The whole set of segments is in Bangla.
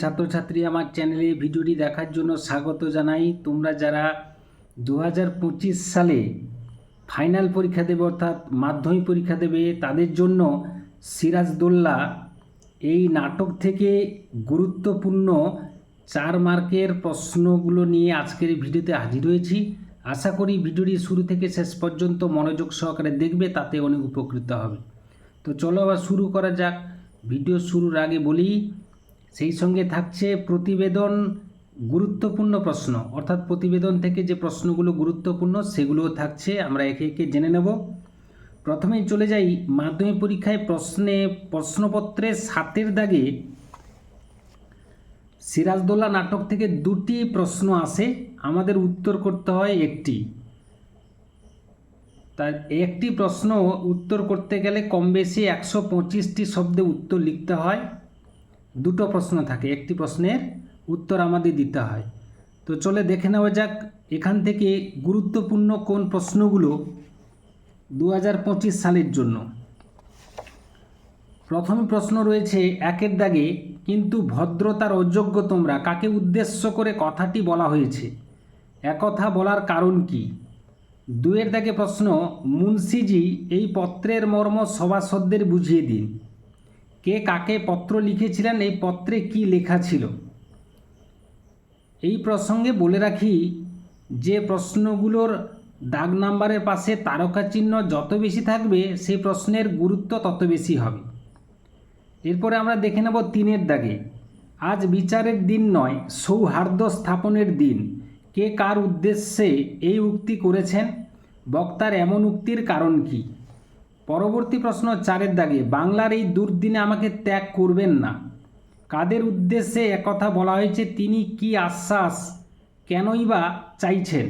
ছাত্রছাত্রী আমার চ্যানেলে ভিডিওটি দেখার জন্য স্বাগত জানাই। তোমরা যারা দু হাজার পঁচিশ সালে ফাইনাল পরীক্ষা দেবে অর্থাৎ মাধ্যমিক পরীক্ষা দেবে, তাদের জন্য সিরাজদোল্লা এই নাটক থেকে গুরুত্বপূর্ণ চার মার্কের প্রশ্নগুলো নিয়ে আজকের ভিডিওতে হাজির হয়েছি। আশা করি ভিডিওটি শুরু থেকে শেষ পর্যন্ত মনোযোগ সহকারে দেখবে, তাতে অনেক উপকৃত হবে। তো চলো আবার শুরু করা যাক। ভিডিও শুরুর আগে বলি সেই সঙ্গে থাকছে প্রতিবেদন গুরুত্বপূর্ণ প্রশ্ন। অর্থাৎ প্রতিবেদন থেকে যে প্রশ্নগুলো গুরুত্বপূর্ণ, সেগুলোও থাকছে, আমরা একে একে জেনে নেব। প্রথমেই চলে যাই মাধ্যমিক পরীক্ষায় প্রশ্নে, প্রশ্নপত্রে সাতের দাগে সিরাজদৌল্লা নাটক থেকে দুটি প্রশ্ন আসে, আমাদের উত্তর করতে হয় একটি। তার একটি প্রশ্ন উত্তর করতে গেলে কম বেশি একশো পঁচিশটি শব্দে উত্তর লিখতে হয়। দুটো প্রশ্ন থাকে। একটি প্রশ্নের উত্তর আমাদের দিতে হয়। তো চলে দেখে নেওয়া যাক এখান থেকে গুরুত্বপূর্ণ কোন প্রশ্নগুলো দু হাজার পঁচিশ সালের জন্য। প্রথম প্রশ্ন রয়েছে, একের দাগে, কিন্তু ভদ্রতার অযোগ্য তোমরা, কাকে উদ্দেশ্য করে কথাটি বলা হয়েছে? একথা বলার কারণ কি? দুয়ের দাগে প্রশ্ন, মুন্সিজি এই পত্রের মর্ম সভাসদদের বুঝিয়ে দিন। কে কাকে পত্র লিখেছিলেন, এই পত্রে কি লেখা ছিল? এই প্রসঙ্গে বলে রাখি, যে প্রশ্নগুলোর দাগ নাম্বারের পাশে তারকা চিহ্ন যত বেশি থাকবে সেই প্রশ্নের গুরুত্ব তত বেশি হবে। এরপরে আমরা দেখে নেব তিনের দাগে। আজ বিচারের দিন নয়, সৌহার্দ্য স্থাপনের দিন। কে কার উদ্দেশ্যে এই উক্তি করেছেন? বক্তার এমন উক্তির কারণ কি? পরবর্তী প্রশ্ন চারের দাগে, বাংলার এই দুর্দিনে আমাকে ত্যাগ করবেন না। কাদের উদ্দেশ্যে একথা বলা হয়েছে, তিনি কি আশ্বাস কেনই বা চাইছেন?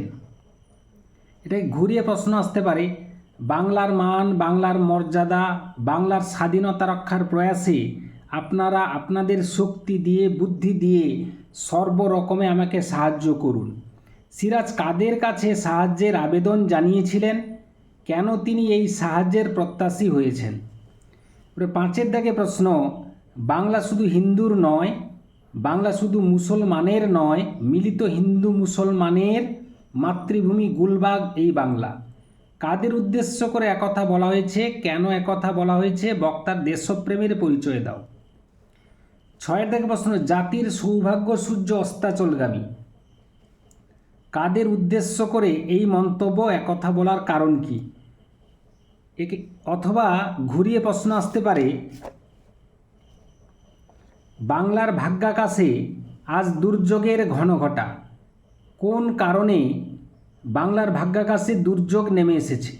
এটাই ঘুরিয়ে প্রশ্ন আসতে পারে, বাংলার মান, বাংলার মর্যাদা, বাংলার স্বাধীনতা রক্ষার প্রয়াসে আপনারা আপনাদের শক্তি দিয়ে, বুদ্ধি দিয়ে সর্বরকমে আমাকে সাহায্য করুন। সিরাজ কাদের কাছে সাহায্যের আবেদন জানিয়েছিলেন? কেন তিনি এই সাহায্যের প্রত্যাশী হয়েছেন? পাঁচের দাগে প্রশ্ন, বাংলা শুধু হিন্দুর নয়, বাংলা শুধু মুসলমানের নয়, মিলিত হিন্দু মুসলমানের মাতৃভূমি গুলবাগ এই বাংলা। কাদের উদ্দেশ্য করে একথা বলা হয়েছে, কেন একথা বলা হয়েছে, বক্তার দেশপ্রেমের পরিচয় দাও। ছয়ের দাগে প্রশ্ন, জাতির সৌভাগ্য সূর্য অস্তাচলগামী। কাদের উদ্দেশ্য করে এই মন্তব্য, একথা বলার কারণ কি? অথবা ঘুরিয়ে প্রশ্ন আসতে পারে, বাংলার ভাগ্যাকাশে আজ দুর্যোগের ঘন ঘটা। কোন কারণে বাংলার ভাগ্যাকাশে দুর্যোগ নেমে এসেছে?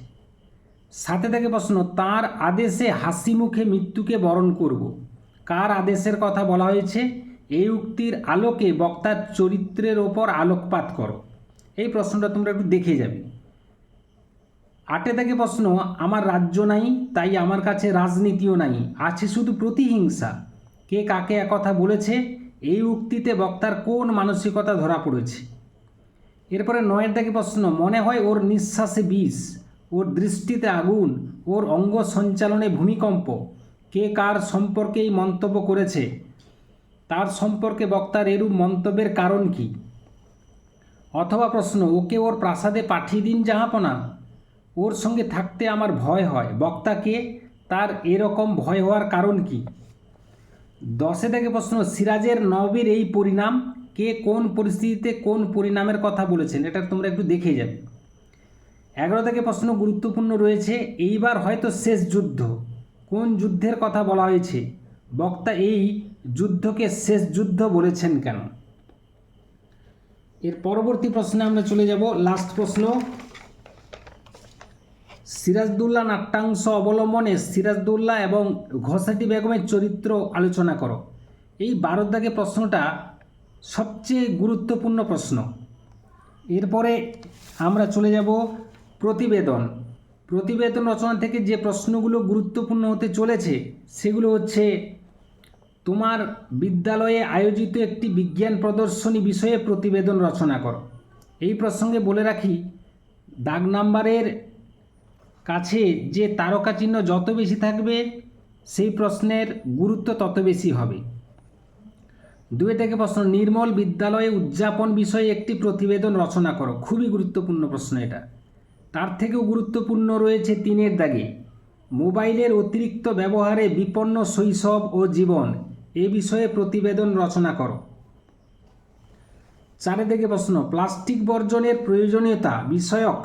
সাথে থেকে প্রশ্ন, তার আদেশে হাসি মুখে মৃত্যুকে বরণ করব। কার আদেশের কথা বলা হয়েছে? এই উক্তির আলোকে বক্তার চরিত্রের ওপর আলোকপাত করো। এই প্রশ্নটা তোমরা একটু দেখে যাবে। আটে থেকে প্রশ্ন, আমার রাজ্য নাই, তাই আমার কাছে রাজনীতিও নাই, আছে শুধু প্রতিহিংসা। কে কাকে একথা বলেছে, এই উক্তিতে বক্তার কোন মানসিকতা ধরা পড়েছে? এরপরে নয়ের থেকে প্রশ্ন, মনে হয় ওর নিঃশ্বাসে বিষ, ওর দৃষ্টিতে আগুন, ওর অঙ্গ সঞ্চালনে ভূমিকম্প। কে কার সম্পর্কে এই মন্তব্য করেছে? তার সম্পর্কে বক্তার এরূপ মন্তব্যের কারণ কি? অথবা প্রশ্ন, ওকে ওর প্রাসাদে পাঠিয়ে দিন জাহাপনা? ওর সঙ্গে থাকতে আমার ভয় হয়। বক্তাকে তার এরকম ভয় হওয়ার কারণ কি? দশে থেকে প্রশ্ন, সিরাজের নবীর এই পরিণাম কে কোন পরিস্থিতিতে কোন পরিণামের কথা বলেছেন? এটা তোমরা একটু দেখে যাবে। এগারো থেকে প্রশ্ন গুরুত্বপূর্ণ রয়েছে, এইবার হয়তো শেষ যুদ্ধ। কোন যুদ্ধের কথা বলা হয়েছে? বক্তা এই যুদ্ধকে শেষ যুদ্ধ বলেছেন কেন? এর পরবর্তী প্রশ্নে আমরা চলে যাব। লাস্ট প্রশ্ন সিরাজদুল্লাহ নাট্যাংশ অবলম্বনে সিরাজদুল্লাহ এবং ঘোষাটি বেগমের চরিত্র আলোচনা করো। এই দাগে প্রশ্নটা সবচেয়ে গুরুত্বপূর্ণ প্রশ্ন। এরপরে আমরা চলে যাব প্রতিবেদন। প্রতিবেদন রচনা থেকে যে প্রশ্নগুলো গুরুত্বপূর্ণ হতে চলেছে, সেগুলো হচ্ছে, তোমার বিদ্যালয়ে আয়োজিত একটি বিজ্ঞান প্রদর্শনী বিষয়ে প্রতিবেদন রচনা করো। এই প্রসঙ্গে বলে রাখি, দাগ নাম্বারের কাছে যে তারকা চিহ্ন যত বেশি থাকবে, সেই প্রশ্নের গুরুত্ব তত বেশি হবে। দুই থেকে প্রশ্ন, নির্মল বিদ্যালয়ে উদযাপন বিষয়ে একটি প্রতিবেদন রচনা করো। খুবই গুরুত্বপূর্ণ প্রশ্ন এটা। তার থেকেও গুরুত্বপূর্ণ রয়েছে তিনের দাগে, মোবাইলের অতিরিক্ত ব্যবহারে বিপন্ন শৈশব ও জীবন, এ বিষয়ে প্রতিবেদন রচনা করো। চারে থেকে প্রশ্ন, প্লাস্টিক বর্জনের প্রয়োজনীয়তা বিষয়ক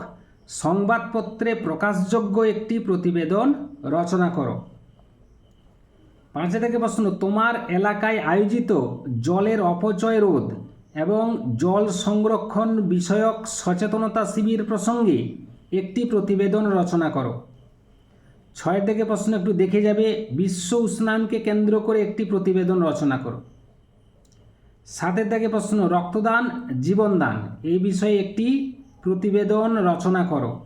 সংবাদপত্রে প্রকাশযোগ্য একটি প্রতিবেদন রচনা করো। পাঁচে থেকে প্রশ্ন, তোমার এলাকায় আয়োজিত জলের অপচয় রোধ এবং জল সংরক্ষণ বিষয়ক সচেতনতা শিবির প্রসঙ্গে একটি প্রতিবেদন রচনা করো। ছয় থেকে প্রশ্ন, একটু দেখে যাবে, বিশ্ব উষ্ণায়নকে কেন্দ্র করে একটি প্রতিবেদন রচনা করো। সাতের থেকে প্রশ্ন, রক্তদান, জীবনদান, এই বিষয়ে একটি প্রতিবেদন রচনা করো।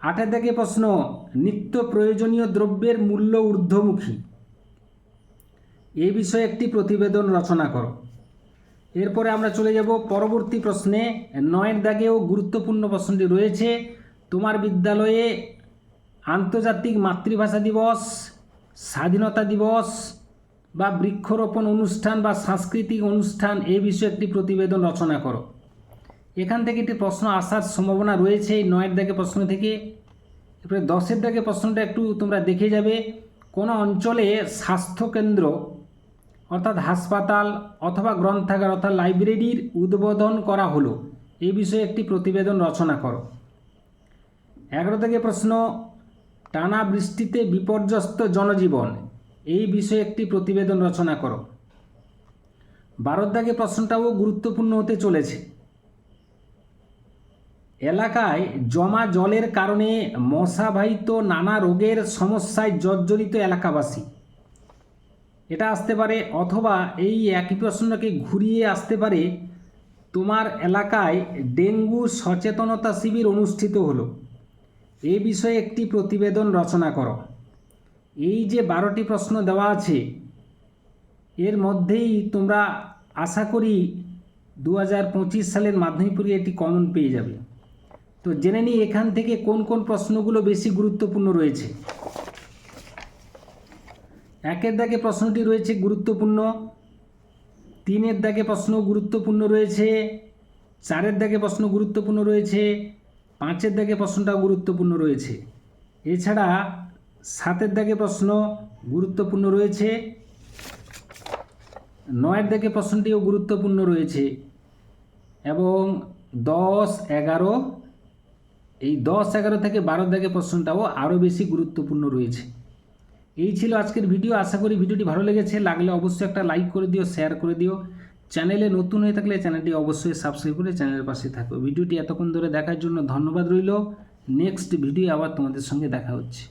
আটের থেকে প্রশ্ন, নিত্য প্রয়োজনীয় দ্রব্যের মূল্য ঊর্ধ্বমুখী। এ বিষয়ে একটি প্রতিবেদন রচনা করো। এরপরে আমরা চলে যাব পরবর্তী প্রশ্নে। নয়ের দাগেও গুরুত্বপূর্ণ প্রশ্নটি রয়েছে। তোমার বিদ্যালয়ে আন্তর্জাতিক মাতৃভাষা দিবস, স্বাধীনতা দিবস বা বৃক্ষরোপণ অনুষ্ঠান বা সাংস্কৃতিক অনুষ্ঠান এ বিষয়ে একটি প্রতিবেদন রচনা করো। এখান থেকে একটি প্রশ্ন আসার সম্ভাবনা রয়েছে, এই নয়ের দাগে প্রশ্ন থেকে। এরপরে দশের দাগে প্রশ্নটা একটু তোমরা দেখে যাবে। কোনো অঞ্চলে স্বাস্থ্যকেন্দ্র, অর্থাৎ হাসপাতাল অথবা গ্রন্থাগার অর্থাৎ লাইব্রেরির উদ্বোধন করা হলো? এই বিষয়ে একটি প্রতিবেদন রচনা করো। এগারো থেকে প্রশ্ন, টানা বৃষ্টিতে বিপর্যস্ত জনজীবন, এই বিষয়ে একটি প্রতিবেদন রচনা করো। বারোর দাগে প্রশ্নটাও গুরুত্বপূর্ণ হতে চলেছে। এলাকায় জমা জলের কারণে মশাবাহিত নানা রোগের সমস্যায় জর্জরিত এলাকাবাসী। এটা আসতে পারে অথবা এই একই প্রশ্নকে ঘুরিয়ে আসতে পারে, তোমার এলাকায় ডেঙ্গু সচেতনতা শিবির অনুষ্ঠিত হলো। এ বিষয়ে একটি প্রতিবেদন রচনা করো। এই যে বারোটি প্রশ্ন দেওয়া আছে, এর মধ্যেই তোমরা আশা করি দু হাজার পঁচিশ সালের মাধ্যমিক পরীক্ষায় এটি কমন পেয়ে যাবে। তো জেনে নিই এখান থেকে কোন কোন প্রশ্নগুলো বেশি গুরুত্বপূর্ণ রয়েছে। একের দাগে প্রশ্নটি রয়েছে গুরুত্বপূর্ণ, তিনের দাগে প্রশ্ন গুরুত্বপূর্ণ রয়েছে, চারের দাগে প্রশ্ন গুরুত্বপূর্ণ রয়েছে, পাঁচের দাগে প্রশ্নটাও গুরুত্বপূর্ণ রয়েছে। এছাড়া সাতের দাগে প্রশ্ন গুরুত্বপূর্ণ রয়েছে, নয়ের দাগে প্রশ্নটিও গুরুত্বপূর্ণ রয়েছে এবং দশ, এগারো এই দশ এগারো থেকে বারো দাগে প্রশ্নটাও আরও বেশি গুরুত্বপূর্ণ রয়েছে। এই ছিল আজকের ভিডিও। আশা করি ভিডিওটি ভালো লেগেছে। লাগলে অবশ্যই একটা লাইক করে দিও, শেয়ার করে দিও। চ্যানেলে নতুন হয়ে থাকলে চ্যানেলটি অবশ্যই সাবস্ক্রাইব করে চ্যানেলের পাশে থাকো। ভিডিওটি এতক্ষণ ধরে দেখার জন্য ধন্যবাদ রইল। নেক্সট ভিডিও আবার তোমাদের সঙ্গে দেখা হচ্ছে।